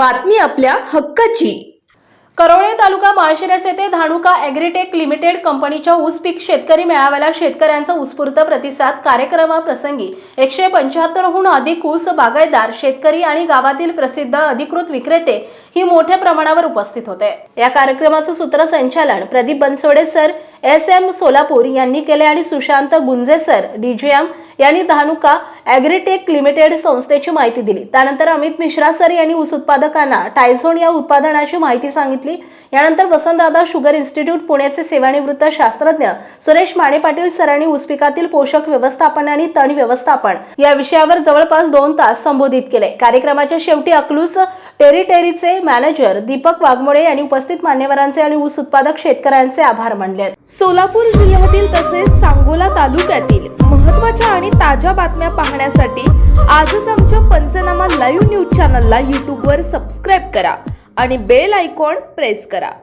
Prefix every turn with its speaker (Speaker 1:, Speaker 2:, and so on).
Speaker 1: बातमी आपल्या हक्काची.
Speaker 2: करोळे तालुका माळशिरस येथे धानुका ॲग्रीटेक लिमिटेड कंपनीच्या ऊस पीक शेतकरी मेळाव्याला शेतकऱ्यांचा उत्स्फूर्त प्रतिसाद कार्यक्रमाप्रसंगी एकशे पंच्याहत्तरहून अधिक ऊस बागायतदार शेतकरी आणि गावातील प्रसिद्ध अधिकृत विक्रेते ही मोठ्या प्रमाणावर उपस्थित होते. या कार्यक्रमाचं सूत्रसंचालन Pradeep Bansode sir S M Solapur यांनी केले आणि सुशांत गुंजे सर डीजीएम यांनी धानुका ॲग्रीटेक लिमिटेड संस्थेची माहिती दिली. त्यानंतर अमित मिश्रा सर यांनी ऊस उत्पादकांना टायझोन या उत्पादनाची माहिती सांगितली. यानंतर वसंतदादा शुगर इन्स्टिट्यूट पुण्याचे सेवानिवृत्त शास्त्रज्ञ सुरेश माने पाटील सरांनी ऊस पिकातील पोषक व्यवस्थापन आणि तण व्यवस्थापन या विषयावर जवळपास दोन तास संबोधित केले. कार्यक्रमाच्या शेवटी अकलूस टेरिटेरीचे मॅनेजर दीपक वाघमोडे यांनी उपस्थित मान्यवरांचे आणि ऊस उत्पादक शेतकऱ्यांचे आभार मानले
Speaker 3: सोलापूर जिल्ह्यातील तसेच सांगोला तालुक्यातील महत्त्वाच्या आणि ताज्या बातम्या पाहण्यासाठी आजच आमच्या पंचनामा लाईव्ह न्यूज चॅनलला यूट्यूबवर सबस्क्राईब करा आणि बेल आयकॉन प्रेस करा.